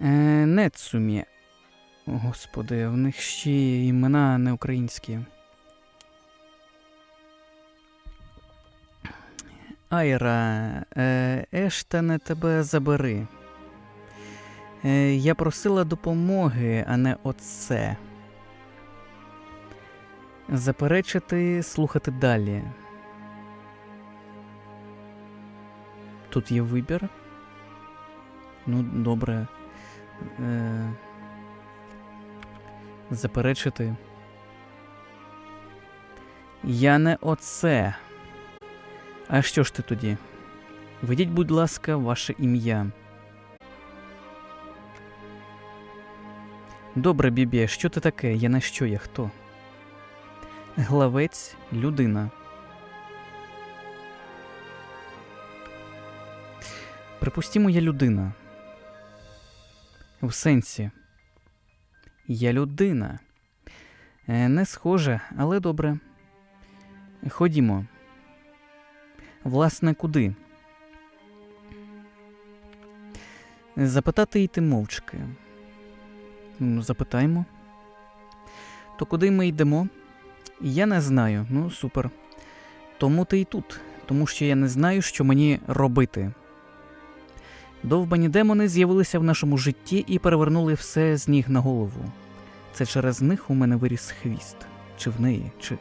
Е, Нецумі. Господи, в них ще імена не українські. Айра, е, Ештане тебе забери. Е, я просила допомоги, а не оце. Заперечити, слухати далі. Тут є вибір. Ну, добре. Е, заперечити. Я не оце. А що ж ти тоді? Ведіть, будь ласка, ваше ім'я. Добре, Бібі, що ти таке? Я на що я хто? Главець людина. Припустімо, я людина. В сенсі. Я людина. Е, Не схоже, але добре. Ходімо. Власне, куди? Запитати йти мовчки. Ну, запитаємо. То куди ми йдемо? Я не знаю. Ну, супер. Тому ти і тут, тому що я не знаю, що мені робити. Довбані демони з'явилися в нашому житті і перевернули все з ніг на голову. Це через них у мене виріс хвіст. Чи в неї, чи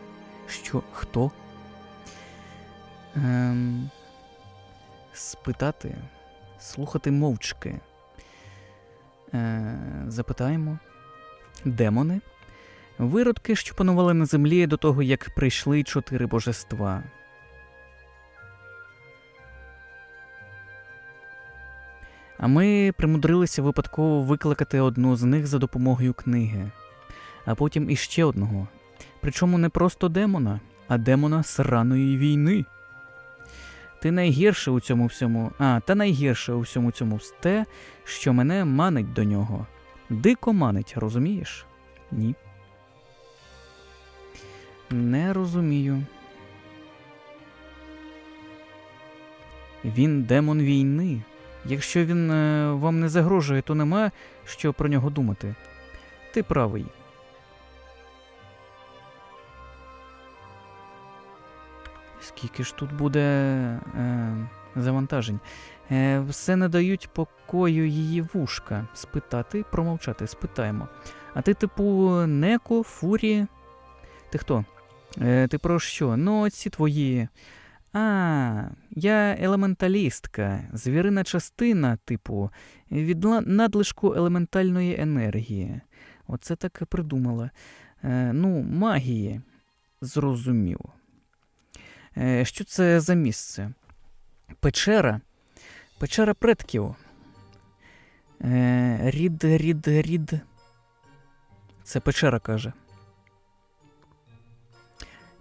що, хто? Ем, спитати, слухати мовчки. Е, запитаємо. Демони? Виродки, що панували на землі до того, як прийшли чотири божества. А ми примудрилися випадково викликати одну з них за допомогою книги, а потім іще одного. Причому не просто демона, а демона сраної війни. Ти найгірше у цьому всьому, а, та найгірше у всьому цьому те, що мене манить до нього. Дико манить, розумієш? Ні. Не розумію. Він демон війни. Якщо він е, вам не загрожує, то нема що про нього думати. Ти правий. Скільки ж тут буде е, завантажень? Е, все не дають покою її вушка. Спитати, промовчати, спитаємо. А ти, типу, неко, фурі. Ти хто? Е, ти про що? Ну, ці твої. А, я елементалістка, звірина частина, типу, від надлишку елементальної енергії. Оце так придумала. Е, ну, магії. Зрозумів. Е, що це за місце? Печера. Печера предків. Е, рід, рід, рід. Це печера каже.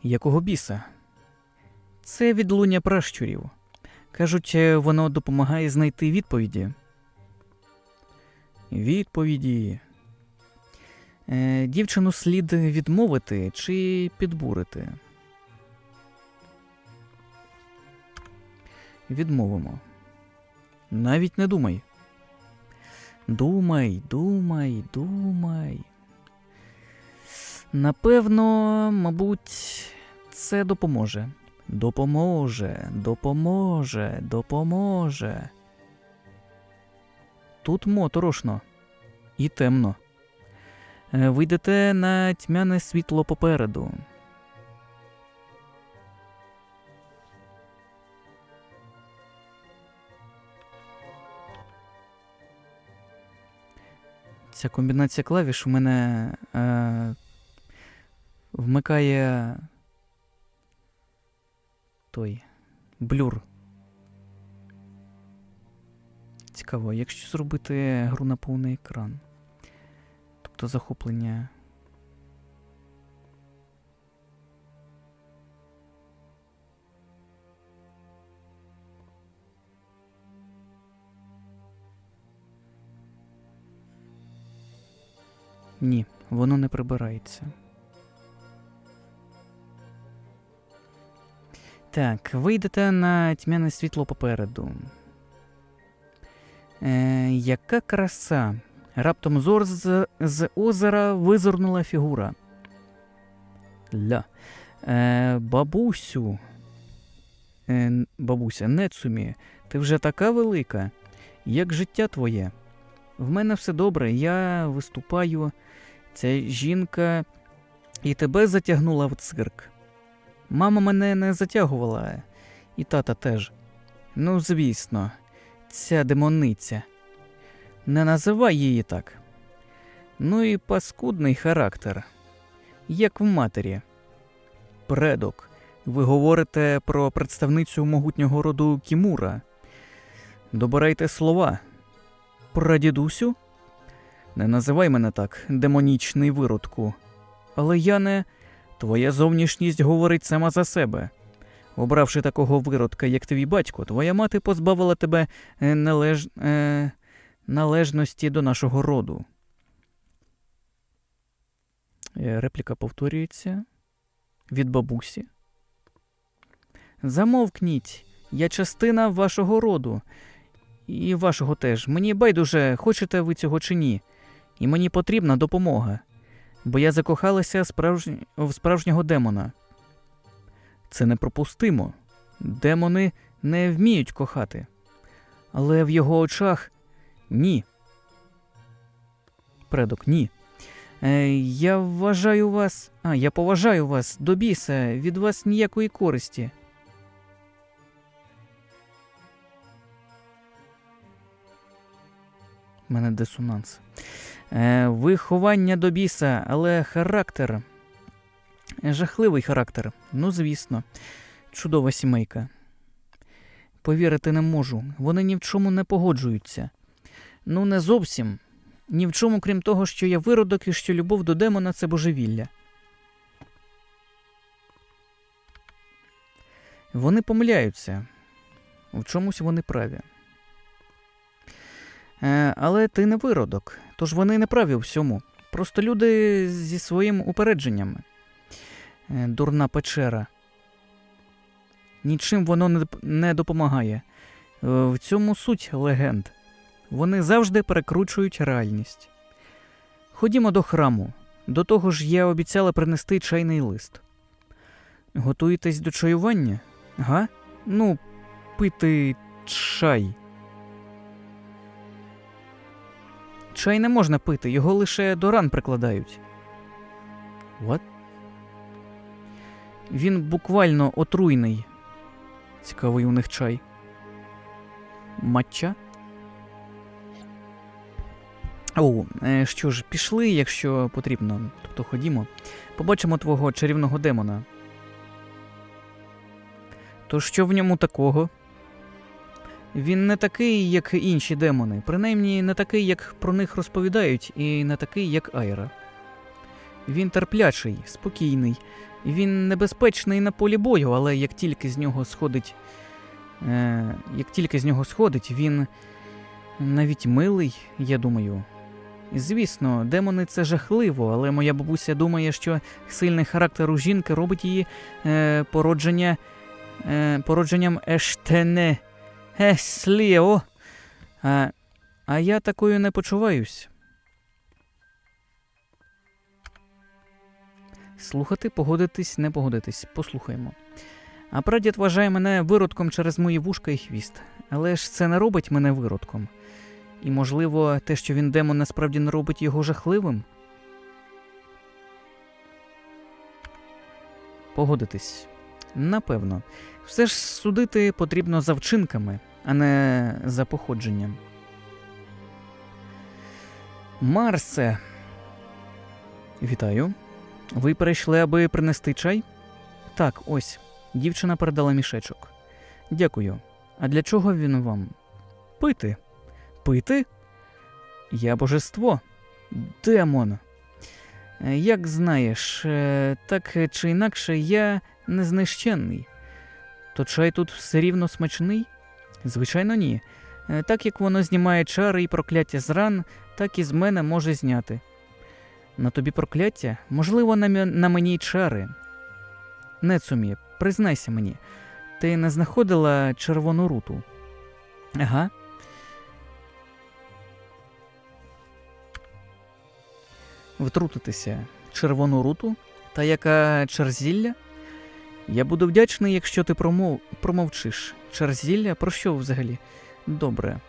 Якого біса? Це відлуння пращурів. Кажуть, е, воно допомагає знайти відповіді. Відповіді. Е, дівчину слід відмовити чи підбурити. Відмовимо. Навіть не думай. Думай, думай, думай. Напевно, мабуть, це допоможе. Допоможе, допоможе, допоможе. Тут моторошно і темно. Е, Ви йдете на тьмяне світло попереду. Ця комбінація клавіш у мене е, вмикає той блюр. Цікаво, якщо зробити гру на повний екран. Тобто захоплення. Ні, воно не прибирається. Так, вийдете на тьмяне світло попереду. Е, яка краса. Раптом зор з, з озера визирнула фігура. Ля. Е, бабусю. Е, бабуся, Нецумі, ти вже така велика. Як життя твоє? В мене все добре, я виступаю. Ця жінка і тебе затягнула в цирк. Мама мене не затягувала, і тата теж. Ну, звісно, ця демониця. Не називай її так. Ну і паскудний характер, як в матері. Предок. Ви говорите про представницю могутнього роду Кімура. Добирайте слова. Прадідусю? Не називай мене так, демонічний виродку. Але я не. Твоя зовнішність говорить сама за себе. Обравши такого виродка, як твій батько, твоя мати позбавила тебе е, належ... е... належності до нашого роду. Е, Репліка повторюється від бабусі. Замовкніть, я частина вашого роду. І вашого теж. Мені байдуже, хочете ви цього чи ні. І мені потрібна допомога. Бо я закохалася справж... в справжнього демона. Це непропустимо. Демони не вміють кохати. Але в його очах ні. Предок, ні. Е, я вважаю вас. А, я поважаю вас до біса, від вас ніякої користі. Мене дисонанс. Е, виховання до біса, але характер. Жахливий характер. Ну, звісно, чудова сімейка. Повірити не можу. Вони ні в чому не погоджуються. Ну, не зовсім. Ні в чому, крім того, що я виродок і що любов до демона це божевілля. Вони помиляються. В чомусь вони праві. Е, але ти не виродок, тож вони не праві у всьому. Просто люди зі своїм упередженнями. Е, дурна печера. Нічим воно не, допомагає. Е, в цьому суть легенд. Вони завжди перекручують реальність. Ходімо до храму. До того ж, я обіцяла принести чайний лист. Готуєтесь до чаювання? Га? Ну, пити чай. Чай не можна пити, його лише до ран прикладають. What? Він буквально отруйний. Цікавий у них чай. Матча? О, е, що ж, пішли, якщо потрібно. Тобто ходімо. Побачимо твого чарівного демона. То що в ньому такого? Він не такий, як інші демони, принаймні не такий, як про них розповідають, і не такий, як Айра. Він терплячий, спокійний, він небезпечний на полі бою, але як тільки з нього сходить. Е, як тільки з нього сходить, він навіть милий, я думаю. Звісно, демони це жахливо, але моя бабуся думає, що сильний характер у жінки робить її е, породження, е, породженням ештене. Есліо. А, а я такою не почуваюсь. Слухати, погодитись, не погодитись. Послухаймо. А прадід вважає мене виродком через мої вушка і хвіст. Але ж це не робить мене виродком. І, можливо, те, що він демон, насправді не робить його жахливим. Погодитись. Напевно. Все ж судити потрібно за вчинками, а не за походженням. Марсе. Вітаю. Ви прийшли, аби принести чай? Так, ось. Дівчина передала мішечок. Дякую. А для чого він вам? Пити. Пити? Я божество. Демон. Як знаєш, е, так чи інакше я незнищенний. То чай тут все рівно смачний? Звичайно, ні. Е, так як воно знімає чари і прокляття з ран, так і з мене може зняти. На тобі прокляття, можливо, на, на мені й чари. Нецумі, признайся мені, ти не знаходила червону руту? Ага. Втрутитися червону руту та яка черзілля? Я буду вдячний, якщо ти промов... промовчиш. Черзілля? Про що взагалі? Добре.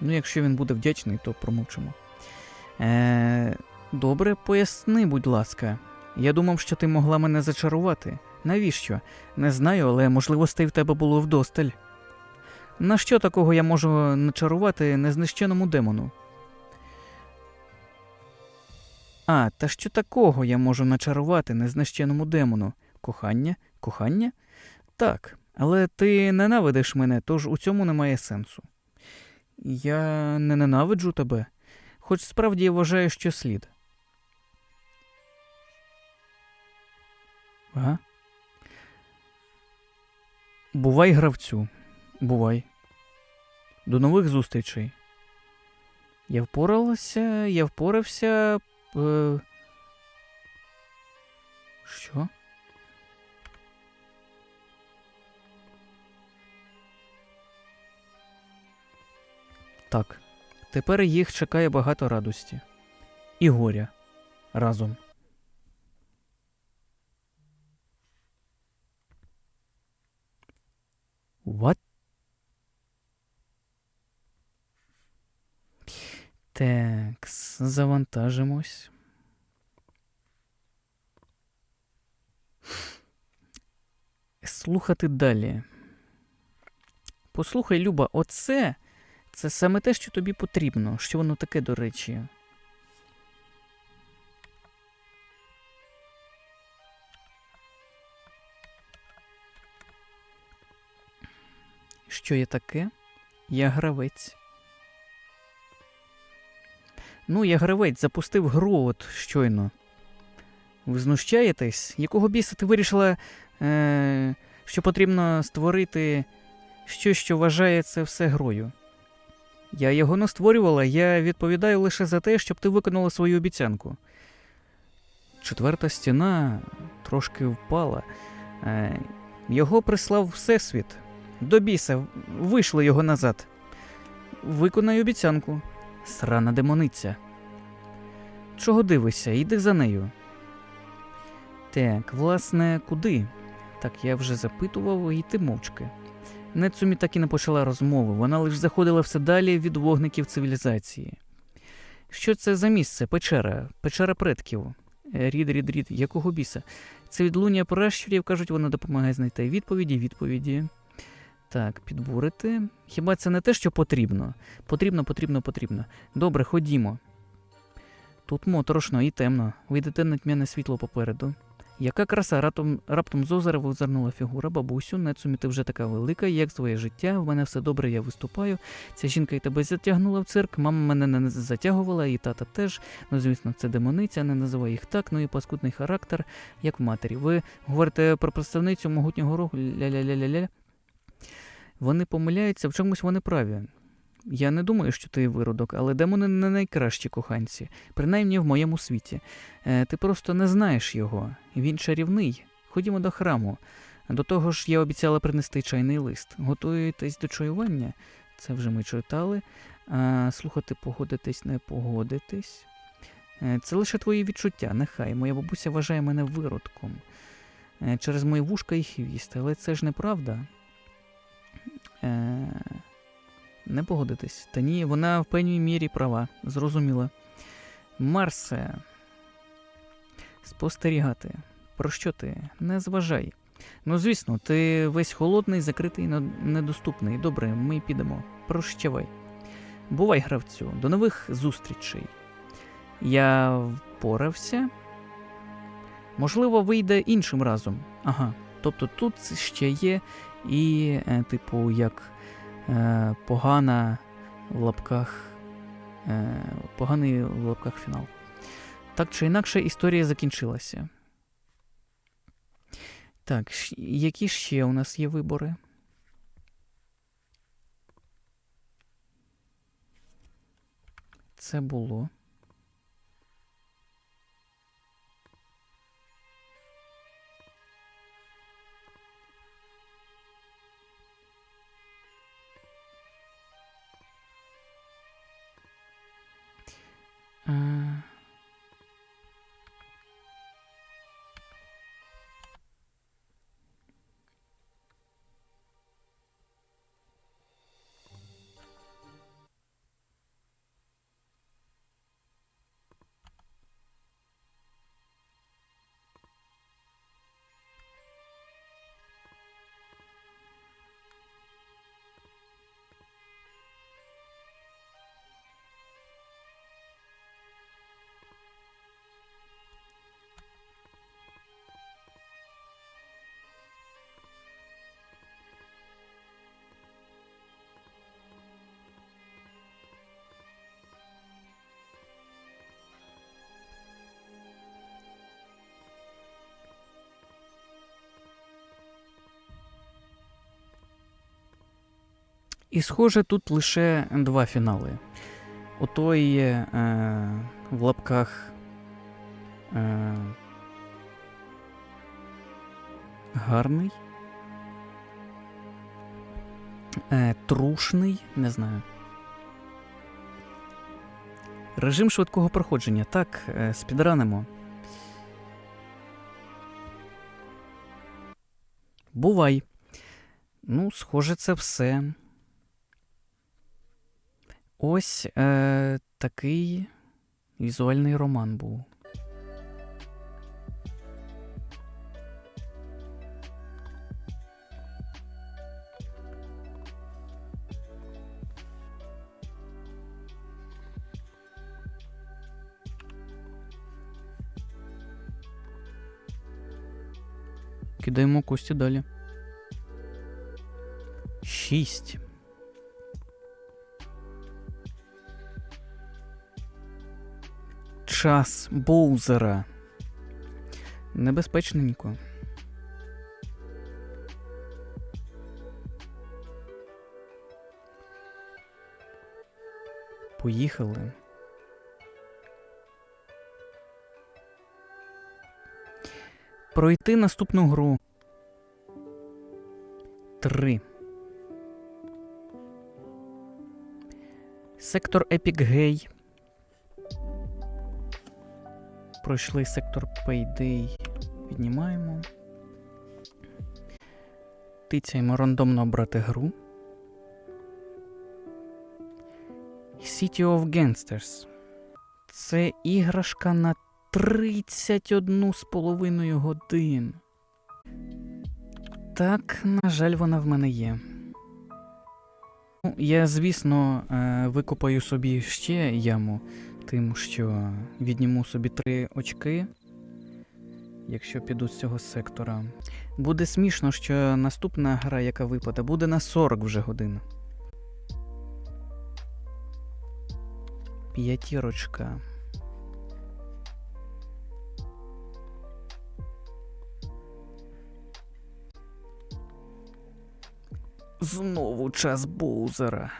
Ну, якщо він буде вдячний, то промовчимо. Е, добре, поясни, будь ласка. Я думав, що ти могла мене зачарувати. Навіщо? Не знаю, але можливостей в тебе було вдосталь. На що такого я можу начарувати незнищеному демону? А, та що такого я можу начарувати незнищеному демону? Кохання? Кохання? Так, але ти ненавидиш мене, тож у цьому немає сенсу. Я не ненавиджу тебе, хоч справді вважаю, що слід. Ага. Бувай гравцю. Бувай. До нових зустрічей. Я впоралася, я впорався. Е... Що? Так. Тепер їх чекає багато радості. І горя разом. What? Так, завантажимось. Слухати далі. Послухай, Люба, оце це саме те, що тобі потрібно. Що воно таке, до речі. Що є таке? Я гравець. Ну, я гравець запустив гру от щойно. Ви знущаєтесь? Якого біса ти вирішила, е- що потрібно створити щось, що вважає це все грою? Я його не створювала, я відповідаю лише за те, щоб ти виконала свою обіцянку. Четверта стіна трошки впала. Е- Його прислав Всесвіт. До біса, вийшло його назад. Виконай обіцянку. Срана демониця. Чого дивишся? Йди за нею. Так, власне, куди? Так, я вже запитував, йти мовчки. Нецумі так і не почала розмови, вона лише заходила все далі від вогників цивілізації. Що це за місце? Печера, печера предків. Е, Рід, рід, рід, якого біса? Це відлуння пращурів, кажуть, вона допомагає знайти відповіді, відповіді. Так, підбурити. Хіба це не те, що потрібно? Потрібно, потрібно, потрібно. Добре, ходімо. Тут моторошно і темно. Вийдете на тьмяне світло попереду. Яка краса раптом раптом з озера визирнула фігура, бабусю, Нецумі, ти вже така велика, як твоє життя, в мене все добре, я виступаю. Ця жінка і тебе затягнула в цирк, мама мене не затягувала, і тата теж. Ну, звісно, це демониця, не називай їх так, ну і паскудний характер, як в матері. Ви говорите про представницю могутнього рогу ля-ля-ля-ля-ля. Вони помиляються, в чомусь вони праві. Я не думаю, що ти виродок, але демони не найкращі коханці, принаймні в моєму світі. Е, ти просто не знаєш його. Він чарівний. Ходімо до храму. До того ж, я обіцяла принести чайний лист. Готуєтесь до чаювання? Це вже ми читали. А, Слухати, погодитись, не погодитись. Е, це лише твої відчуття, нехай. Моя бабуся вважає мене виродком. Е, через мої вушка і хвіст, але це ж неправда. Е, Не погодитись. Та ні, вона в певній мірі права. Зрозуміла. Марсе. Спостерігати. Про що ти? Не зважай. Ну, звісно, ти весь холодний, закритий недоступний. Добре, ми підемо. Прощавай. Бувай, гравцю, до нових зустрічей. Я впорався. Можливо, вийде іншим разом. Ага. Тобто тут ще є і, е, типу, як е, погана в лапках, е, поганий в лапках фінал. Так чи інакше, історія закінчилася. Так, які ще у нас є вибори? Це було. Ah. І схоже, тут лише два фінали. Отой е, в лапках е, гарний. Е, трушний, не знаю. Режим швидкого проходження. Так, е, спідранимо. Бувай. Ну, схоже, це все. Ось е, такий візуальний роман був. Кидаємо кості далі. Шість. Час Боузера. Небезпечненько. Поїхали. Пройти наступну гру. Три. Сектор Epic Gay. Пройшли сектор Payday. Піднімаємо. Тицяємо рандомно обрати гру. City of Gangsters. Це іграшка на 31 з годин. Так, на жаль, вона в мене є. Ну, я, звісно, е, викопаю собі ще яму, тим, що відніму собі три очки, якщо піду з цього сектора. Буде смішно, що наступна гра, яка випаде, буде на 40 вже годин. П'ятірочка. Знову час Боузера.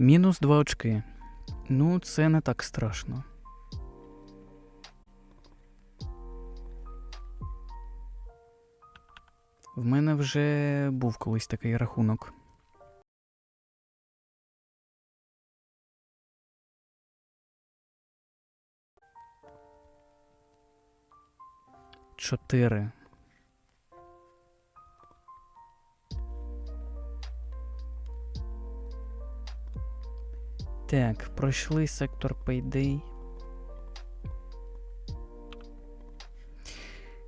Мінус два очки. Ну, це не так страшно. В мене вже був колись такий рахунок. Чотири. Так, пройшли сектор Payday.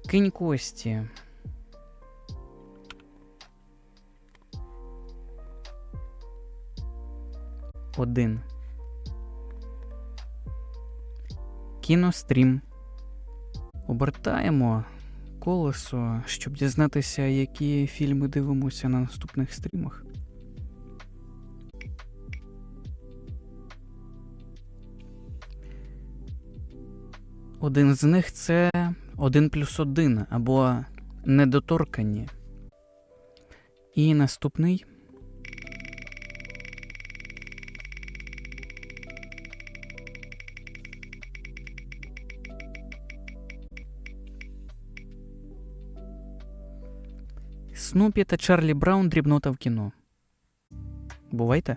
Кинь кості. Один. Кінострім. Обертаємо колесо, щоб дізнатися, які фільми дивимося на наступних стрімах. Один з них це 1 плюс 1 або недоторкані. І наступний. Снупі та Чарлі Браун дрібнота в кіно. Бувайте!